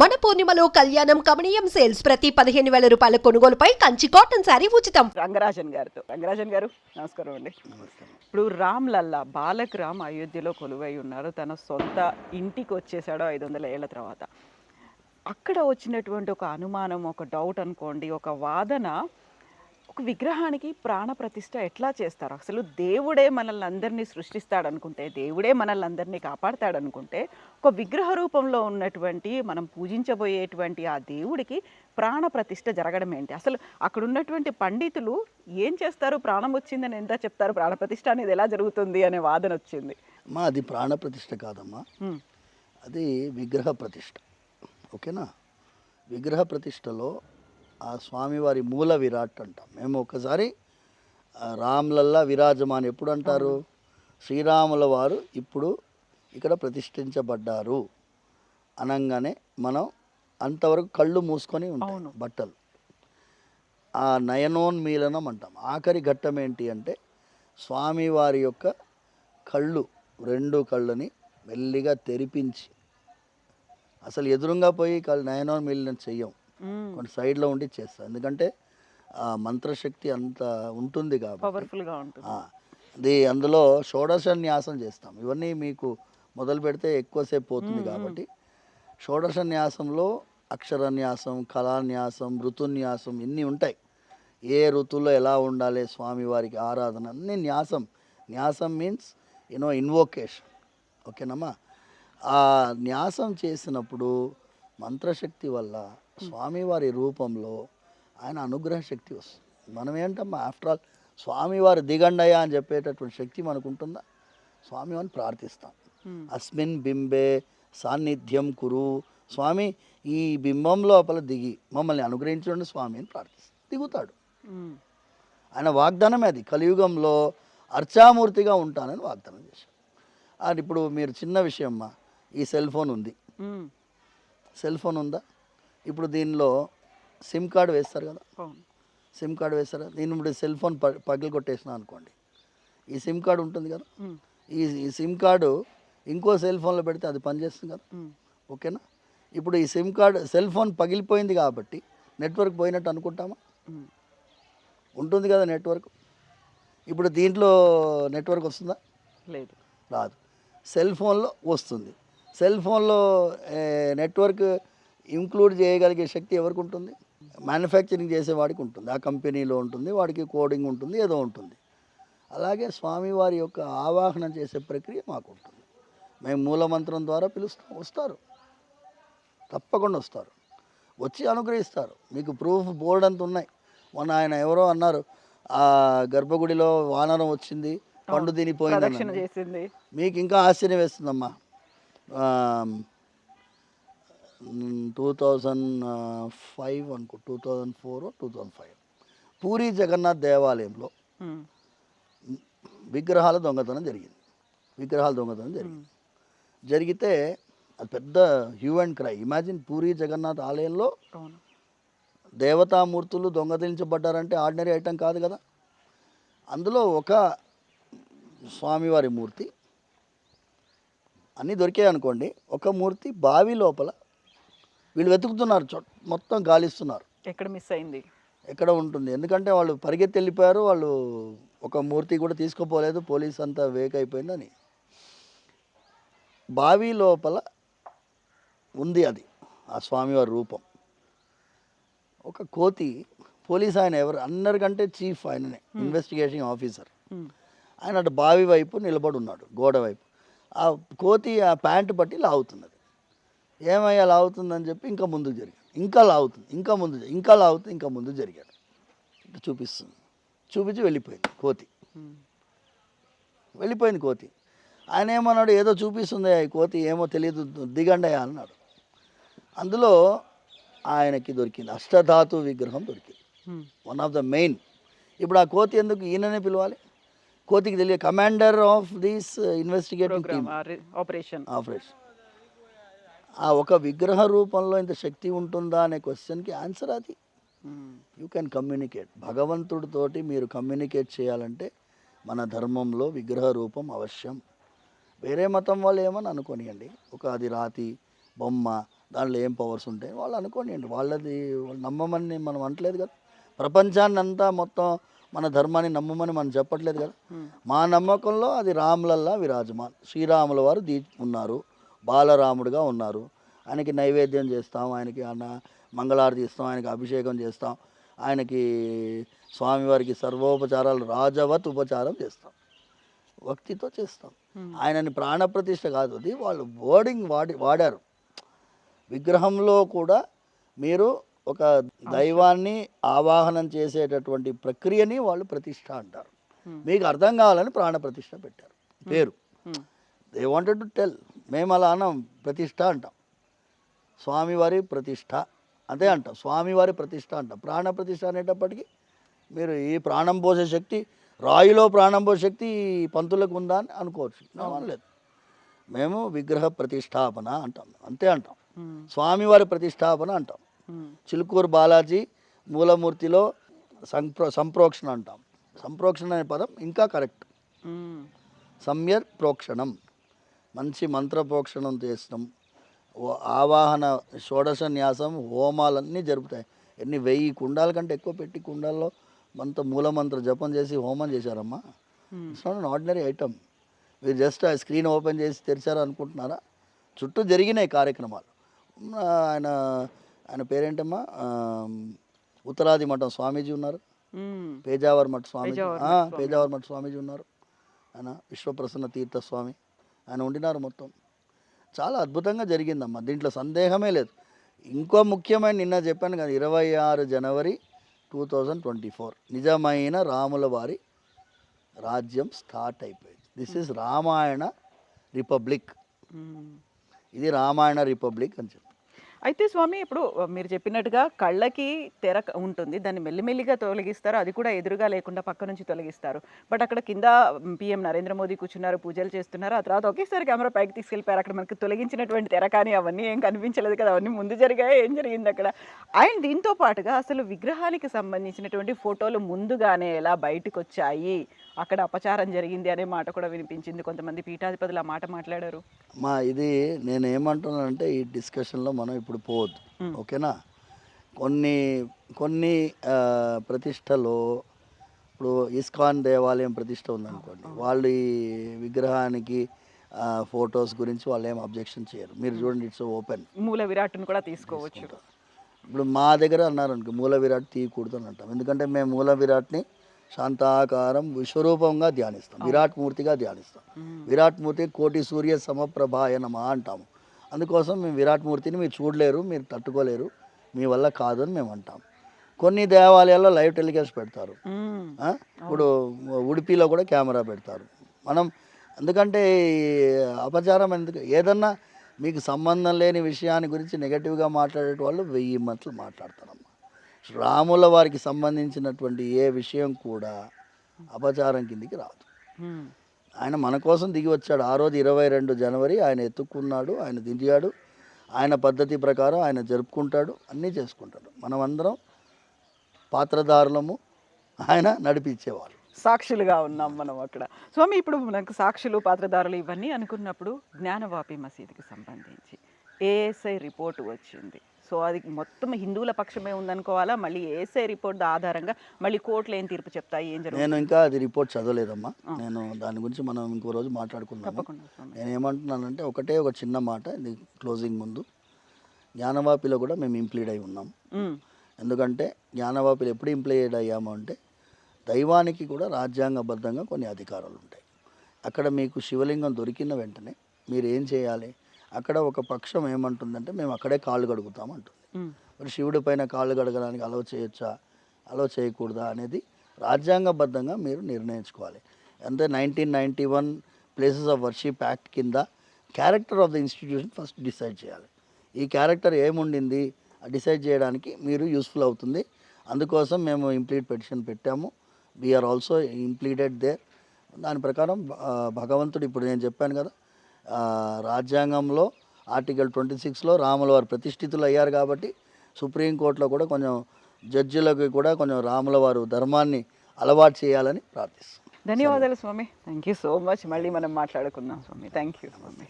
మన పూర్ణిమలో కళ్యాణం కమనీయం సేల్స్ ప్రతి పదిహేను వేల రూపాయల కొనుగోలుపై కంచి కాటన్ శారీ ఉచితం. రంగరాజన్ గారితో. రంగరాజన్ గారు నమస్కారం అండి. ఇప్పుడు రామ్ లల్లా బాలక్ రామ్ అయోధ్యలో కొలువై ఉన్నారు. తన సొంత ఇంటికి వచ్చేసాడు ఐదు వందల ఏళ్ళ తర్వాత. అక్కడ వచ్చినటువంటి ఒక అనుమానం ఒక డౌట్ అనుకోండి ఒక వాదన ఒక విగ్రహానికి ప్రాణ ప్రతిష్ఠ ఎట్లా చేస్తారు? అసలు దేవుడే మనల్ని అందరినీ సృష్టిస్తాడు అనుకుంటే దేవుడే మనల్ని అందరినీ కాపాడతాడు అనుకుంటే ఒక విగ్రహ రూపంలో ఉన్నటువంటి మనం పూజించబోయేటువంటి ఆ దేవుడికి ప్రాణ ప్రతిష్ఠ జరగడం ఏంటి? అసలు అక్కడ ఉన్నటువంటి పండితులు ఏం చేస్తారు? ప్రాణం వచ్చిందని ఎంత చెప్తారు? ప్రాణ ప్రతిష్ఠ అనేది ఎలా జరుగుతుంది అనే వాదన వచ్చింది. అమ్మా అది ప్రాణ ప్రతిష్ఠ కాదమ్మా. అది విగ్రహ ప్రతిష్ఠ. ఓకేనా? విగ్రహ ప్రతిష్టలో ఆ స్వామివారి మూల విరాట్ అంటాం. మేము ఒకసారి రామ్లల్లా విరాజమాన్ ఎప్పుడు అంటారు శ్రీరాముల వారు ఇప్పుడు ఇక్కడ ప్రతిష్ఠించబడ్డారు. అనగానే మనం అంతవరకు కళ్ళు మూసుకొని ఉంటాం. బట్టలు. ఆ నయనోన్మీలనం అంటాం. ఆఖరి ఘట్టం ఏంటి అంటే స్వామివారి యొక్క కళ్ళు రెండు కళ్ళని మెల్లిగా తెరిపించి అసలు ఎదురుగా పోయి కళ్ళు నయనోన్మీలనం చెయ్యం. కొన్ని సైడ్లో ఉండి చేస్తాం. ఎందుకంటే ఆ మంత్రశక్తి అంత ఉంటుంది కాబట్టి. పవర్ఫుల్గా ఉంటుంది. ఆ, అది అందులో షోడశన్యాసం చేస్తాం. ఇవన్నీ మీకు మొదలు పెడితే ఎక్కువసేపు పోతుంది కాబట్టి. షోడశన్యాసంలో అక్షరన్యాసం కళాన్యాసం ఋతున్యాసం ఇన్ని ఉంటాయి. ఏ ఋతువులో ఎలా ఉండాలి స్వామివారికి ఆరాధన అన్ని న్యాసం. న్యాసం మీన్స్ యూనో ఇన్వోకేషన్ ఓకేనమ్మా? ఆ న్యాసం చేసినప్పుడు మంత్రశక్తి వల్ల స్వామివారి రూపంలో ఆయన అనుగ్రహ శక్తి వస్తుంది. మనం ఏంటమ్మా ఆఫ్టర్ ఆల్ స్వామివారి దిగండయ్య అని చెప్పేటటువంటి శక్తి మనకు ఉంటుందా స్వామివారిని ప్రార్థిస్తాం. మ్మ్. అస్మిన్ బింబే సాన్నిధ్యం కురు. స్వామి ఈ బింబం లోపల దిగి మమ్మల్ని అనుగ్రహించండి స్వామి అని ప్రార్థిస్తాం. దిగుతాడు. మ్మ్. ఆయన వాగ్దానమే అది. కలియుగంలో అర్చామూర్తిగా ఉంటానని వాగ్దానం చేశాడు. అది ఇప్పుడు మీరు చిన్న విషయం అమ్మా ఈ సెల్ ఫోన్ ఉంది. సెల్ ఫోన్ ఉందా? ఇప్పుడు దీనిలో సిమ్ కార్డు వేస్తారు కదా. సిమ్ కార్డు వేస్తారా? నేను ఇప్పుడు సెల్ ఫోన్ ప పగిలి కొట్టేసిన అనుకోండి. ఈ సిమ్ కార్డు ఉంటుంది కదా. ఈ ఈ సిమ్ కార్డు ఇంకో సెల్ ఫోన్లో పెడితే అది పనిచేస్తుంది కదా. ఓకేనా? ఇప్పుడు ఈ సిమ్ కార్డు సెల్ ఫోన్ పగిలిపోయింది కాబట్టి నెట్వర్క్ పోయినట్టు అనుకుంటామా. ఉంటుంది కదా నెట్వర్క్. ఇప్పుడు దీంట్లో నెట్వర్క్ వస్తుందా? లేదు. రాదు. సెల్ ఫోన్లో వస్తుంది. సెల్ ఫోన్లో నెట్వర్క్ ఇంక్లూడ్ చేయగలిగే శక్తి ఎవరికి ఉంటుంది మ్యానుఫ్యాక్చరింగ్ చేసేవాడికి ఉంటుంది ఆ కంపెనీలో ఉంటుంది వాడికి కోడింగ్ ఉంటుంది ఏదో ఉంటుంది. అలాగే స్వామివారి యొక్క ఆవాహన చేసే ప్రక్రియ మాకు ఉంటుంది మేము మూలమంత్రం ద్వారా పిలుస్తాం వస్తారు. తప్పకుండా వస్తారు. వచ్చి అనుగ్రహిస్తారు. మీకు ప్రూఫ్ బోర్డు అంత ఉన్నాయి మొన్న ఆయన ఎవరో అన్నారు ఆ గర్భగుడిలో వానరం వచ్చింది పండు తినిపోయింది మీకు ఇంకా ఆశ్చర్యం వేస్తుందమ్మా. టూ థౌజండ్ ఫైవ్ అనుకో two thousand four two thousand five. Puri Jagannath దేవాలయంలో. విగ్రహాల దొంగతనం జరిగింది. విగ్రహాల దొంగతనం జరిగింది. జరిగితే అది పెద్ద hue and cry imagine Puri Jagannath ఆలయంలో దేవతామూర్తులు దొంగతించబడ్డారంటే ఆర్డినరీ ఐటమ్ కాదు కదా. అందులో ఒక స్వామివారి మూర్తి అన్నీ దొరికాయి అనుకోండి ఒక మూర్తి బావి లోపల వీళ్ళు వెతుకుతున్నారు మొత్తం గాలిస్తున్నారు. ఎక్కడ మిస్ అయింది? ఎక్కడ ఉంటుంది? ఎందుకంటే వాళ్ళు పరిగెత్తి వెళ్ళిపోయారు వాళ్ళు ఒక మూర్తి కూడా తీసుకుపోలేదు పోలీస్ అంతా వేక్ అయిపోయిందని. బావి లోపల ఉంది అది ఆ స్వామివారి రూపం. ఒక కోతి పోలీస్ ఆయన ఎవరు? అందరికంటే చీఫ్ ఆయననే ఇన్వెస్టిగేషన్ ఆఫీసర్. ఆయన అటు బావి వైపు నిలబడి ఉన్నాడు గోడ వైపు. ఆ కోతి ఆ ప్యాంటు పట్టి లాగుతున్నది. ఏమయ్యా లాగుతుందని చెప్పి ఇంకా ముందుకు జరిగాడు. ఇంకా లాగుతుంది ఇంకా ముందు ఇంకా లాగుతుంది ఇంకా ముందు జరిగాడు. ఇటు చూపిస్తుంది. చూపించి వెళ్ళిపోయింది కోతి. వెళ్ళిపోయింది కోతి. ఆయన ఏమన్నాడు ఏదో చూపిస్తుంది ఈ కోతి ఏమో తెలియదు దిగండి అన్నాడు. అందులో ఆయనకి దొరికింది అష్టధాతు విగ్రహం దొరికింది. వన్ ఆఫ్ ద మెయిన్ ఇప్పుడు ఆ కోతి ఎందుకు ఈయననే పిలవాలి? కోతికి తెలియ commander of these investigating operation operation ఆ ఒక విగ్రహ రూపంలో ఇంత శక్తి ఉంటుందా అనే క్వశ్చన్కి ఆన్సర్ అది. యూ కెన్ కమ్యూనికేట్ భగవంతుడితోటి మీరు కమ్యూనికేట్ చేయాలంటే మన ధర్మంలో విగ్రహ రూపం అవశ్యం. వేరే మతం వాళ్ళు ఏమని అనుకోనియండి. ఒక అది రాతి బొమ్మ దాంట్లో ఏం పవర్స్ ఉంటాయి వాళ్ళు అనుకోనియండి. వాళ్ళది వాళ్ళు నమ్మమని మనం అనట్లేదు కదా. ప్రపంచాన్ని అంతా మొత్తం మన ధర్మాన్ని నమ్మమని మనం చెప్పట్లేదు కదా. మా నమ్మకంలో అది రాములల్లా విరాజమాన్. శ్రీరాముల వారు దీ ఉన్నారు. బాలరాముడుగా ఉన్నారు. ఆయనకి నైవేద్యం చేస్తాం ఆయనకి అన్న మంగళారతి ఇస్తాం ఆయనకి అభిషేకం చేస్తాం ఆయనకి స్వామివారికి సర్వోపచారాలు రాజవత్ ఉపచారం చేస్తాం. భక్తితో చేస్తాం. ఆయనని ప్రాణప్రతిష్ఠ కాదు అది వాళ్ళు వర్డింగ్ వాడి వాడారు. విగ్రహంలో కూడా మీరు ఒక దైవాన్ని ఆవాహనం చేసేటటువంటి ప్రక్రియని వాళ్ళు ప్రతిష్ఠ అంటారు. మీకు అర్థం కావాలని ప్రాణప్రతిష్ఠ పెట్టారు. పేరు. దే వాంటెడ్ టు టెల్ మేము అలా అన్నాం ప్రతిష్ఠ అంటాం. స్వామివారి ప్రతిష్ఠ అదే అంటాం స్వామివారి ప్రతిష్ఠ అంటాం. ప్రాణ ప్రతిష్ఠ అనేటప్పటికీ మీరు ఈ ప్రాణం పోసే శక్తి రాయిలో ప్రాణం పోసే శక్తి ఈ పంతులకు ఉందా అని అనుకోవచ్చు. అనలేదు. మేము విగ్రహ ప్రతిష్టాపన అంటాం. అంతే అంటాం. స్వామివారి ప్రతిష్టాపన అంటాం. చిలుకూరు బాలాజీ మూలమూర్తిలో సంప్రో సంప్రోక్షణ అంటాం. సంప్రోక్షణ అనే పదం ఇంకా కరెక్ట్. సమ్యక్ ప్రోక్షణం. మంచి మంత్ర ప్రోక్షణం చేస్తాం ఓ ఆవాహన షోడశ న్యాసం హోమాలన్నీ జరుపుతాయి. ఎన్ని వెయ్యి కుండాల కంటే ఎక్కువ పెట్టి కుండాల్లో మంత మూలమంత్ర జపం చేసి హోమం చేశారమ్మా. It's not an ordinary item మీరు జస్ట్ ఆ స్క్రీన్ ఓపెన్ చేసి తెరిచారు అనుకుంటున్నారా? చుట్టూ జరిగినాయి కార్యక్రమాలు. ఆయన ఆయన పేరేంటమ్మా? ఉత్తరాది మఠం స్వామీజీ ఉన్నారు. పేజావర్ మఠ స్వామీజీ. పేజావర్ మఠ స్వామీజీ ఉన్నారు. ఆయన విశ్వప్రసన్న తీర్థ స్వామి ఆయన ఉండినారు మొత్తం. చాలా అద్భుతంగా జరిగిందమ్మా. దీంట్లో సందేహమే లేదు. ఇంకో ముఖ్యమైన నిన్న చెప్పాను కదా ఇరవై ఆరు జనవరి టూ థౌజండ్ ట్వంటీ ఫోర్. నిజమైన రాముల వారి రాజ్యం స్టార్ట్ అయిపోయింది. This is Ramayana republic. ఇది రామాయణ రిపబ్లిక్ అని చెప్పి అయితే స్వామి ఇప్పుడు మీరు చెప్పినట్టుగా కళ్ళకి తెర ఉంటుంది. దాన్ని మెల్లిమెల్లిగా తొలగిస్తారు. అది కూడా ఎదురుగా లేకుండా పక్క నుంచి తొలగిస్తారు. బట్ అక్కడ కింద పిఎం నరేంద్ర మోదీ కూర్చున్నారు పూజలు చేస్తున్నారు. ఆ తర్వాత ఒకేసారి కెమెరా పైకి తీసుకెళ్ళిపోయారు. అక్కడ మనకి తొలగించినటువంటి తెర కానీ అవన్నీ ఏం కనిపించలేదు కదా. అవన్నీ ముందు జరిగాయి? ఏం జరిగింది అక్కడ? అండ్ దీంతో పాటుగా అసలు విగ్రహానికి సంబంధించినటువంటి ఫోటోలు ముందుగానే ఎలా బయటకు వచ్చాయి అక్కడ అపచారం జరిగింది అనే మాట కూడా వినిపించింది. కొంతమంది పీఠాధిపతులు ఆ మాట మాట్లాడారు. మా ఇది నేను ఏమంటున్నానంటే ఈ డిస్కషన్లో మనం ఇప్పుడు పోవద్దు. ఓకేనా? కొన్ని కొన్ని ప్రతిష్టలో ఇప్పుడు ఇస్కాన్ దేవాలయం ప్రతిష్ట ఉందనుకోండి. వాళ్ళు ఈ విగ్రహానికి ఫొటోస్ గురించి వాళ్ళు ఏం అబ్జెక్షన్ చేయరు. మీరు చూడండి ఇట్స్ ఓపెన్. మూల విరాట్ను కూడా తీసుకోవచ్చు. ఇప్పుడు మా దగ్గర అన్నారు అనుకో మూల విరాట్ తీయకూడదు అని అంటాం. ఎందుకంటే మేము మూల విరాట్ని శాంతాకారం విశ్వరూపంగా ధ్యానిస్తాం. విరాట్ మూర్తిగా ధ్యానిస్తాం. విరాట్ మూర్తి కోటి సూర్య సమప్రభాయ నమ అంటాము. అందుకోసం మేము విరాట్ మూర్తిని మీరు చూడలేరు మీరు తట్టుకోలేరు మీ వల్ల కాదు అని మేము అంటాం. కొన్ని దేవాలయాల్లో లైవ్ టెలికాస్ట్ పెడతారు? ఇప్పుడు ఉడిపిలో కూడా కెమెరా పెడతారు. మనం ఎందుకంటే అపచారం ఎందుకు? ఏదన్నా మీకు సంబంధం లేని విషయాన్ని గురించి నెగటివ్గా మాట్లాడే వాళ్ళు వెయ్యి మాటలు మాట్లాడతారమ్మా రాముల వారికి సంబంధించినటువంటి ఏ విషయం కూడా అపచారం కిందికి రాదు. ఆయన మన కోసం దిగి వచ్చాడు. ఆ రోజు ఇరవై రెండు జనవరి ఆయన ఎత్తుక్కున్నాడు ఆయన దిగాడు ఆయన పద్ధతి ప్రకారం ఆయన జరుపుకుంటాడు అన్నీ చేసుకుంటాడు. మనమందరం పాత్రధారులము ఆయన నడిపించేవాళ్ళు. సాక్షులుగా ఉన్నాం మనం అక్కడ. స్వామి ఇప్పుడు మనకు సాక్షులు పాత్రదారులు ఇవన్నీ అనుకున్నప్పుడు జ్ఞానవాపి మసీదుకి సంబంధించి ఏఎస్ఐ రిపోర్ట్ వచ్చింది. సో అది మొత్తం హిందువుల పక్షమే ఉందనుకోవాలా? మళ్ళీ ఏఎస్ఐ రిపోర్ట్ ఆధారంగా మళ్ళీ కోర్టులు ఏం తీర్పు చెప్తాయి? ఏం జరుగుతుంది? నేను ఇంకా అది రిపోర్ట్ చదవలేదమ్మా. నేను దాని గురించి మనం ఇంకో రోజు స్వామి నేను ఏమంటున్నానంటే ఒకటే ఒక చిన్న మాట ఇది క్లోజింగ్ ముందు. జ్ఞానవాపిలో కూడా మేము ఇంప్లీడ్ అయి ఉన్నాం. ఎందుకంటే జ్ఞానవాపిలు ఎప్పుడు ఇంప్లీడ్ అయ్యాము అంటే దైవానికి కూడా రాజ్యాంగబద్ధంగా కొన్ని అధికారాలు ఉంటాయి అక్కడ మీకు శివలింగం దొరికిన వెంటనే మీరు ఏం చేయాలి? అక్కడ ఒక పక్షం ఏమంటుందంటే మేము అక్కడే కాళ్ళు కడుగుతాం అంటుంది. మరి శివుడి పైన కాళ్ళు కడగడానికి అలవ చేయొచ్చా? అలవ చేయకూడదా అనేది రాజ్యాంగబద్ధంగా మీరు నిర్ణయించుకోవాలి. అంటే nineteen ninety one places of worship act కింద character of the institution first decide చేయాలి. ఈ క్యారెక్టర్ ఏముండింది? డిసైడ్ చేయడానికి మీరు యూస్ఫుల్ అవుతుంది. అందుకోసం మేము ఇంప్లీట్ పెటిషన్ పెట్టాము. వీఆర్ ఆల్సో ఇంప్లీటెడ్ దేర్ దాని ప్రకారం భగవంతుడు ఇప్పుడు నేను చెప్పాను కదా రాజ్యాంగంలో ఆర్టికల్ ట్వంటీ సిక్స్లో రాముల వారు ప్రతిష్ఠితులు అయ్యారు కాబట్టి సుప్రీంకోర్టులో కూడా కొంచెం జడ్జిలకు కూడా కొంచెం రాముల వారు ధర్మాన్ని అలవాటు చేయాలని ప్రార్థిస్తాం ధన్యవాదాలు స్వామి. థ్యాంక్ యూ సో మచ్ మళ్ళీ మనం మాట్లాడుకుందాం స్వామి. Thank you Swamy.